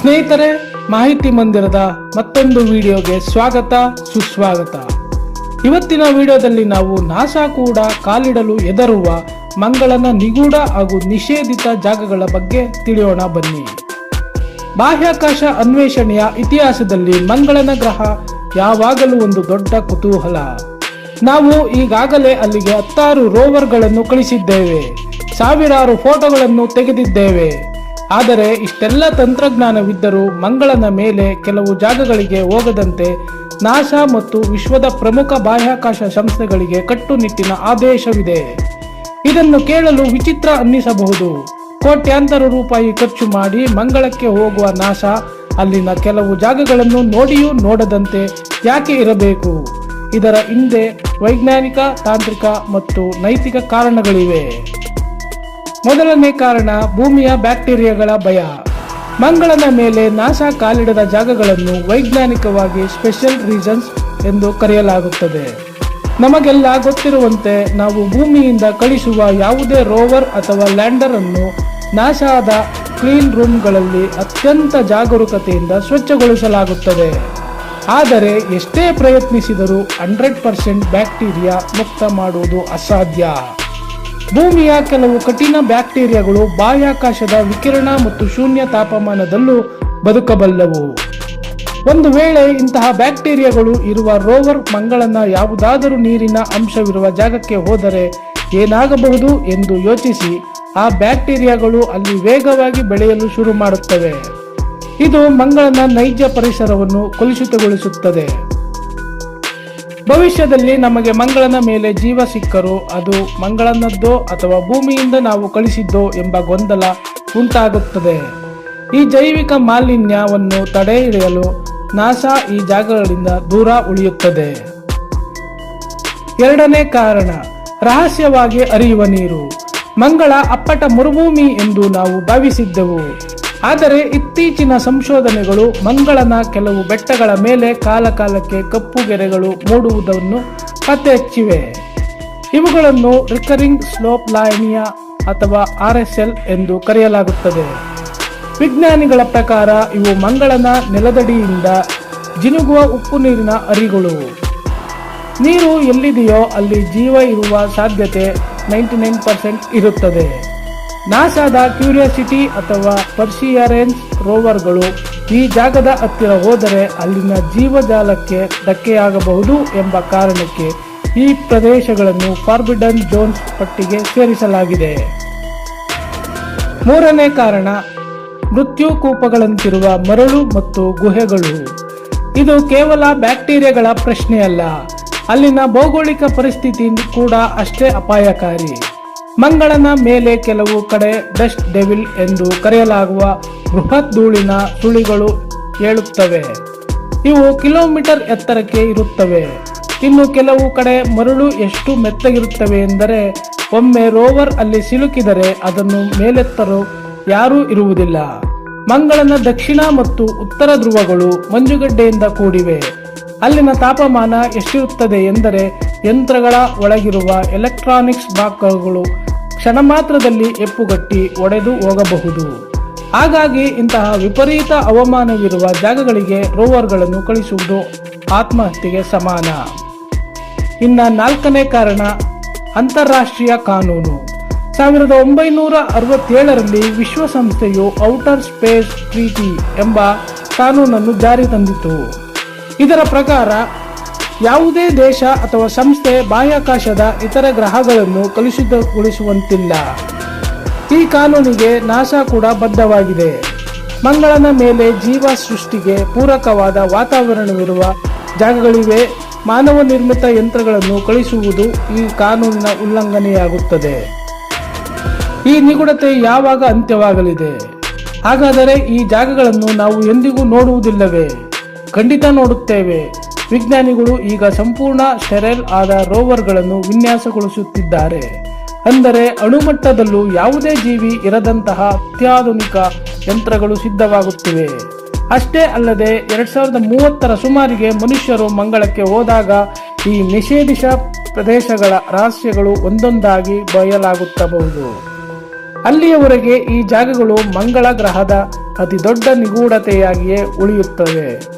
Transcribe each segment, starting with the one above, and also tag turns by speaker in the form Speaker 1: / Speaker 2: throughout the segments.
Speaker 1: ಸ್ನೇಹಿತರೆ, ಮಾಹಿತಿ ಮಂದಿರದ ಮತ್ತೊಂದು ವಿಡಿಯೋಗೆ ಸ್ವಾಗತ, ಸುಸ್ವಾಗತ. ಇವತ್ತಿನ ವಿಡಿಯೋದಲ್ಲಿ ನಾವು ನಾಸಾ ಕೂಡ ಕಾಲಿಡಲು ಎದರುವ ಮಂಗಳನ ನಿಗೂಢ ಹಾಗೂ ನಿಷೇಧಿತ ಜಾಗಗಳ ಬಗ್ಗೆ ತಿಳಿಯೋಣ ಬನ್ನಿ. ಬಾಹ್ಯಾಕಾಶ ಅನ್ವೇಷಣೆಯ ಇತಿಹಾಸದಲ್ಲಿ ಮಂಗಳನ ಗ್ರಹ ಯಾವಾಗಲೂ ಒಂದು ದೊಡ್ಡ ಕುತೂಹಲ. ನಾವು ಈಗಾಗಲೇ ಅಲ್ಲಿಗೆ ಹತ್ತಾರು ರೋವರ್ಗಳನ್ನು ಕಳಿಸಿದ್ದೇವೆ. ಸಾವಿರಾರು ಫೋಟೋಗಳನ್ನು ತೆಗೆದಿದ್ದೇವೆ. ಆದರೆ ಇಷ್ಟೆಲ್ಲ ತಂತ್ರಜ್ಞಾನವಿದ್ದರೂ ಮಂಗಳನ ಮೇಲೆ ಕೆಲವು ಜಾಗಗಳಿಗೆ ಹೋಗದಂತೆ ನಾಸಾ ಮತ್ತು ವಿಶ್ವದ ಪ್ರಮುಖ ಬಾಹ್ಯಾಕಾಶ ಸಂಸ್ಥೆಗಳಿಗೆ ಕಟ್ಟುನಿಟ್ಟಿನ ಆದೇಶವಿದೆ. ಇದನ್ನು ಕೇಳಲು ವಿಚಿತ್ರ ಅನ್ನಿಸಬಹುದು. ಕೋಟ್ಯಾಂತರ ರೂಪಾಯಿ ಖರ್ಚು ಮಾಡಿ ಮಂಗಳಕ್ಕೆ ಹೋಗುವ ನಾಸಾ ಅಲ್ಲಿನ ಕೆಲವು ಜಾಗಗಳನ್ನು ನೋಡಿಯೂ ನೋಡದಂತೆ ಯಾಕೆ ಇರಬೇಕು? ಇದರ ಹಿಂದೆ ವೈಜ್ಞಾನಿಕ, ತಾಂತ್ರಿಕ ಮತ್ತು ನೈತಿಕ ಕಾರಣಗಳಿವೆ. ಮೊದಲನೇ ಕಾರಣ ಭೂಮಿಯ ಬ್ಯಾಕ್ಟೀರಿಯಾಗಳ ಭಯ. ಮಂಗಳನ ಮೇಲೆ ನಾಸಾ ಕಾಲಿಡದ ಜಾಗಗಳನ್ನು ವೈಜ್ಞಾನಿಕವಾಗಿ ಸ್ಪೆಷಲ್ ರೀಸನ್ಸ್ ಎಂದು ಕರೆಯಲಾಗುತ್ತದೆ. ನಮಗೆಲ್ಲ ಗೊತ್ತಿರುವಂತೆ ನಾವು ಭೂಮಿಯಿಂದ ಕಳಿಸುವ ಯಾವುದೇ ರೋವರ್ ಅಥವಾ ಲ್ಯಾಂಡರ್ ಅನ್ನು ನಾಸಾದ ಕ್ಲೀನ್ ರೂಮ್ಗಳಲ್ಲಿ ಅತ್ಯಂತ ಜಾಗರೂಕತೆಯಿಂದ ಸ್ವಚ್ಛಗೊಳಿಸಲಾಗುತ್ತದೆ. ಆದರೆ ಎಷ್ಟೇ ಪ್ರಯತ್ನಿಸಿದರೂ ಹಂಡ್ರೆಡ್ ಪರ್ಸೆಂಟ್ ಬ್ಯಾಕ್ಟೀರಿಯಾ ಮುಕ್ತ ಮಾಡುವುದು ಅಸಾಧ್ಯ. ಭೂಮಿಯ ಕೆಲವು ಕಠಿಣ ಬ್ಯಾಕ್ಟೀರಿಯಾಗಳು ಬಾಹ್ಯಾಕಾಶದ ವಿಕಿರಣ ಮತ್ತು ಶೂನ್ಯ ತಾಪಮಾನದಲ್ಲೂ ಬದುಕಬಲ್ಲವು. ಒಂದು ವೇಳೆ ಇಂತಹ ಬ್ಯಾಕ್ಟೀರಿಯಾಗಳು ಇರುವ ರೋವರ್ ಮಂಗಳನ ಯಾವುದಾದರೂ ನೀರಿನ ಅಂಶವಿರುವ ಜಾಗಕ್ಕೆ ಹೋದರೆ ಏನಾಗಬಹುದು ಎಂದು ಯೋಚಿಸಿ, ಆ ಬ್ಯಾಕ್ಟೀರಿಯಾಗಳು ಅಲ್ಲಿ ವೇಗವಾಗಿ ಬೆಳೆಯಲು ಶುರು ಮಾಡುತ್ತವೆ. ಇದು ಮಂಗಳನ ನೈಜ ಪರಿಸರವನ್ನು ಕಲುಷಿತಗೊಳಿಸುತ್ತದೆ. ಭವಿಷ್ಯದಲ್ಲಿ ನಮಗೆ ಮಂಗಳನ ಮೇಲೆ ಜೀವ ಸಿಕ್ಕರೂ, ಅದು ಮಂಗಳನದ್ದೋ ಅಥವಾ ಭೂಮಿಯಿಂದ ನಾವು ಕಳಿಸಿದ್ದೋ ಎಂಬ ಗೊಂದಲ ಉಂಟಾಗುತ್ತದೆ. ಈ ಜೈವಿಕ ಮಾಲಿನ್ಯವನ್ನು ತಡೆ ಹಿಡಿಯಲು ನಾಸಾ ಈ ಜಾಗಗಳಿಂದ ದೂರ ಉಳಿಯುತ್ತದೆ. ಎರಡನೇ ಕಾರಣ, ರಹಸ್ಯವಾಗಿ ಹರಿಯುವ ನೀರು. ಮಂಗಳ ಅಪ್ಪಟ ಮರುಭೂಮಿ ಎಂದು ನಾವು ಭಾವಿಸಿದ್ದೆವು. ಆದರೆ ಇತ್ತೀಚಿನ ಸಂಶೋಧನೆಗಳು ಮಂಗಳನ ಕೆಲವು ಬೆಟ್ಟಗಳ ಮೇಲೆ ಕಾಲಕಾಲಕ್ಕೆ ಕಪ್ಪು ಗೆರೆಗಳು ಮೂಡುವುದನ್ನು ಪತ್ತೆ ಹಚ್ಚಿವೆ ಇವುಗಳನ್ನು ರಿಕರಿಂಗ್ ಸ್ಲೋಪ್ ಲಾಯನಿಯಾ ಅಥವಾ ಆರ್ ಎಸ್ ಎಲ್ ಎಂದು ಕರೆಯಲಾಗುತ್ತದೆ. ವಿಜ್ಞಾನಿಗಳ ಪ್ರಕಾರ ಇವು ಮಂಗಳನ ನೆಲದಡಿಯಿಂದ ಜಿನುಗುವ ಉಪ್ಪು ನೀರಿನ ಅರಿಗಳು. ನೀರು ಎಲ್ಲಿದೆಯೋ ಅಲ್ಲಿ ಜೀವ ಇರುವ ಸಾಧ್ಯತೆ ನೈಂಟಿ ನೈನ್ ಪರ್ಸೆಂಟ್ ಇರುತ್ತದೆ. ನಾಸಾದ ಕ್ಯೂರಿಯಾಸಿಟಿ ಅಥವಾ ಪರ್ಸಿಯರೆನ್ಸ್ ರೋವರ್ಗಳು ಈ ಜಾಗದ ಹತ್ತಿರ ಹೋದರೆ ಅಲ್ಲಿನ ಜೀವಜಾಲಕ್ಕೆ ಧಕ್ಕೆಯಾಗಬಹುದು ಎಂಬ ಕಾರಣಕ್ಕೆ ಈ ಪ್ರದೇಶಗಳನ್ನು ಫಾರ್ಬಿಡನ್ ಜೋನ್ಸ್ ಪಟ್ಟಿಗೆ ಸೇರಿಸಲಾಗಿದೆ. ಮೂರನೇ ಕಾರಣ, ಮೃತ್ಯು ಕೂಪಗಳಂತಿರುವ ಮರಳು ಮತ್ತು ಗುಹೆಗಳು. ಇದು ಕೇವಲ ಬ್ಯಾಕ್ಟೀರಿಯಾಗಳ ಪ್ರಶ್ನೆಯಲ್ಲ, ಅಲ್ಲಿನ ಭೌಗೋಳಿಕ ಪರಿಸ್ಥಿತಿ ಕೂಡ ಅಷ್ಟೇ ಅಪಾಯಕಾರಿ. ಮಂಗಳನ ಮೇಲೆ ಕೆಲವು ಕಡೆ ಡಸ್ಟ್ ಡೆವಿಲ್ ಎಂದು ಕರೆಯಲಾಗುವ ಬೃಹತ್ ಧೂಳಿನ ಸುಳಿಗಳು ಏಳುತ್ತವೆ. ಇವು ಕಿಲೋಮೀಟರ್ ಎತ್ತರಕ್ಕೆ ಇರುತ್ತವೆ. ಇನ್ನು ಕೆಲವು ಕಡೆ ಮರಳು ಎಷ್ಟು ಮೆತ್ತಗಿರುತ್ತವೆ ಎಂದರೆ, ಒಮ್ಮೆ ರೋವರ್ ಅಲ್ಲಿ ಸಿಲುಕಿದರೆ ಅದನ್ನು ಮೇಲೆತ್ತರು ಯಾರೂ ಇರುವುದಿಲ್ಲ. ಮಂಗಳನ ದಕ್ಷಿಣ ಮತ್ತು ಉತ್ತರ ಧ್ರುವಗಳು ಮಂಜುಗಡ್ಡೆಯಿಂದ ಕೂಡಿವೆ. ಅಲ್ಲಿನ ತಾಪಮಾನ ಎಷ್ಟಿರುತ್ತದೆ ಎಂದರೆ, ಯಂತ್ರಗಳ ಒಳಗಿರುವ ಎಲೆಕ್ಟ್ರಾನಿಕ್ಸ್ ಭಾಗಗಳು ಕ್ಷಣ ಮಾತ್ರದಲ್ಲಿ ಎಪ್ಪುಗಟ್ಟಿ ಒಡೆದು ಹೋಗಬಹುದು. ಹಾಗಾಗಿ ಇಂತಹ ವಿಪರೀತ ಅವಮಾನವಿರುವ ಜಾಗಗಳಿಗೆ ರೋವರ್ಗಳನ್ನು ಕಳಿಸುವುದು ಆತ್ಮಹತ್ಯೆಗೆ ಸಮಾನ. ಇನ್ನ ನಾಲ್ಕನೇ ಕಾರಣ, ಅಂತಾರಾಷ್ಟ್ರೀಯ ಕಾನೂನು. ಸಾವಿರದ ಒಂಬೈನೂರ ಅರವತ್ತೇಳರಲ್ಲಿ ವಿಶ್ವಸಂಸ್ಥೆಯು ಔಟರ್ ಸ್ಪೇಸ್ ಟ್ರೀಟಿ ಎಂಬ ಕಾನೂನನ್ನು ಜಾರಿ ತಂದಿತು ಇದರ ಪ್ರಕಾರ ಯಾವುದೇ ದೇಶ ಅಥವಾ ಸಂಸ್ಥೆ ಬಾಹ್ಯಾಕಾಶದ ಇತರ ಗ್ರಹಗಳನ್ನು ಕಲುಷಿತಗೊಳಿಸುವಂತಿಲ್ಲ. ಈ ಕಾನೂನಿಗೆ ನಾಸಾ ಕೂಡ ಬದ್ಧವಾಗಿದೆ. ಮಂಗಳನ ಮೇಲೆ ಜೀವ ಸೃಷ್ಟಿಗೆ ಪೂರಕವಾದ ವಾತಾವರಣವಿರುವ ಜಾಗಗಳಿವೆ. ಮಾನವ ನಿರ್ಮಿತ ಯಂತ್ರಗಳನ್ನು ಕಳಿಸುವುದು ಈ ಕಾನೂನಿನ ಉಲ್ಲಂಘನೆಯಾಗುತ್ತದೆ. ಈ ನಿಗೂಢತೆ ಯಾವಾಗ ಅಂತ್ಯವಾಗಲಿದೆ? ಹಾಗಾದರೆ ಈ ಜಾಗಗಳನ್ನು ನಾವು ಎಂದಿಗೂ ನೋಡುವುದಿಲ್ಲವೇ? ಖಂಡಿತ ನೋಡುತ್ತೇವೆ. ವಿಜ್ಞಾನಿಗಳು ಈಗ ಸಂಪೂರ್ಣ ಸ್ಟೆರೈಲ್ ಆದ ರೋವರ್ಗಳನ್ನು ವಿನ್ಯಾಸಗೊಳಿಸುತ್ತಿದ್ದಾರೆ. ಅಂದರೆ ಅಣುಮಟ್ಟದಲ್ಲೂ ಯಾವುದೇ ಜೀವಿ ಇರದಂತಹ ಅತ್ಯಾಧುನಿಕ ಯಂತ್ರಗಳು ಸಿದ್ಧವಾಗುತ್ತಿವೆ. ಅಷ್ಟೇ ಅಲ್ಲದೆ ಎರಡ್ ಸಾವಿರದ ಮೂವತ್ತರ ಸುಮಾರಿಗೆ ಮನುಷ್ಯರು ಮಂಗಳಕ್ಕೆ ಹೋದಾಗ ಈ ನಿಷೇಧಿಸ ಪ್ರದೇಶಗಳ ರಹಸ್ಯಗಳು ಒಂದೊಂದಾಗಿ ಬಯಲಾಗುತ್ತಬಹುದು. ಅಲ್ಲಿಯವರೆಗೆ ಈ ಜಾಗಗಳು ಮಂಗಳ ಗ್ರಹದ ಅತಿ ದೊಡ್ಡ ನಿಗೂಢತೆಯಾಗಿಯೇ ಉಳಿಯುತ್ತವೆ.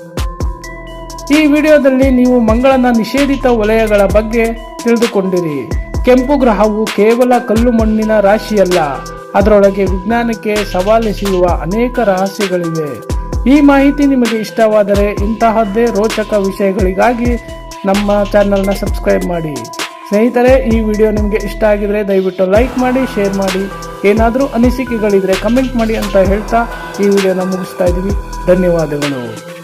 Speaker 1: ಈ ವಿಡಿಯೋದಲ್ಲಿ ನೀವು ಮಂಗಳನ ನಿಷೇಧಿತ ವಲಯಗಳ ಬಗ್ಗೆ ತಿಳಿದುಕೊಂಡಿರಿ. ಕೆಂಪು ಗ್ರಹವು ಕೇವಲ ಕಲ್ಲು ಮಣ್ಣಿನ ರಾಶಿಯಲ್ಲ. ಅದರೊಳಗೆ ವಿಜ್ಞಾನಕ್ಕೆ ಸವಾಲೆಸೆಯುವ ಅನೇಕ ರಹಸ್ಯಗಳಿವೆ. ಈ ಮಾಹಿತಿ ನಿಮಗೆ ಇಷ್ಟವಾದರೆ ಇಂತಹದ್ದೇ ರೋಚಕ ವಿಷಯಗಳಿಗಾಗಿ ನಮ್ಮ ಚಾನಲ್ನ ಸಬ್ಸ್ಕ್ರೈಬ್ ಮಾಡಿ. ಸ್ನೇಹಿತರೆ, ಈ ವಿಡಿಯೋ ನಿಮಗೆ ಇಷ್ಟ ಆಗಿದ್ರೆ ದಯವಿಟ್ಟು ಲೈಕ್ ಮಾಡಿ, ಶೇರ್ ಮಾಡಿ. ಏನಾದರೂ ಅನಿಸಿಕೆಗಳಿದ್ರೆ ಕಮೆಂಟ್ ಮಾಡಿ ಅಂತ ಹೇಳ್ತಾ ಈ ವಿಡಿಯೋನ ಮುಗಿಸ್ತಾ ಇದ್ದೀವಿ. ಧನ್ಯವಾದಗಳು.